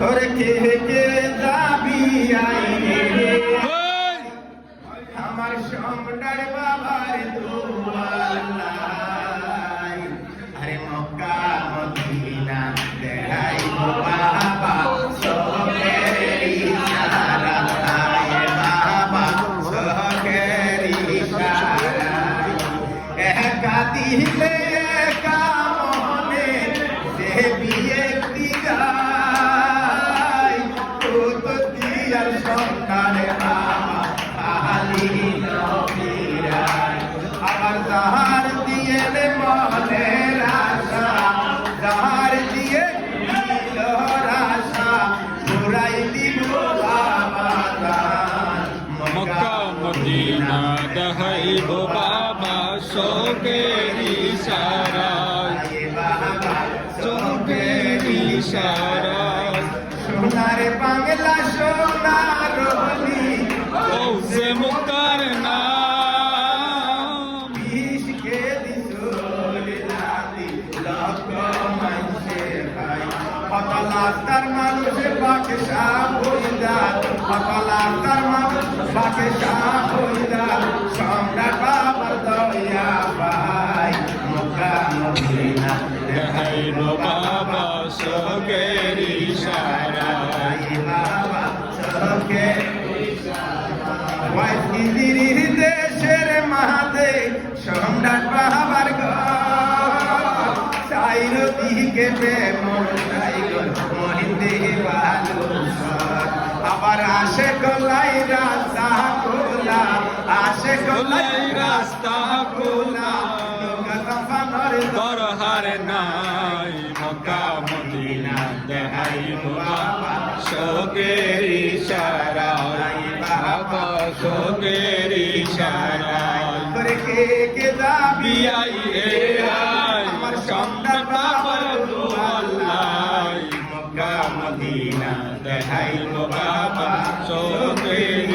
তোর কে কে যাবি ওই! আমার সম্রাট বাবার দুয়ালাই আরে মক্কা মদিনা দেখাই বাবা সবের ইশারা আয় বাবা সবের ইশারা একা দিলে মদিনা দেখাইব বাবা শোকের ইশারায় চোখের ইশারায় সোনার বাংলা সোনার হলি সে মুক্তার নাম। বিষ খেলি চলে রাতি লক্ষ মানুষে ভাই। অকলাস্তার মানুষ বাকে সাপ হইদা অকলাস্তার মানুষ বাকে সাপ হইদা সম্রাট বাবার দয়া ভাই মক্কা মদিনা দেখাইব বাবা শোকের ইশারায় দেশের মাহাদে সম্রাট বাবার চাইর দিকে আবার আসে গলাই রাস্তা খোলা, আসে গলাই রাস্তা খোলা। দরহার নাই মক্কা দেখাইব বাবা শোকের ইশারায় বাবা শোকের ইশারায় কে কে দাবি আই আমার সম্রাট বাবার আল্লাহ মক্কা মদিনা বাবা শোকের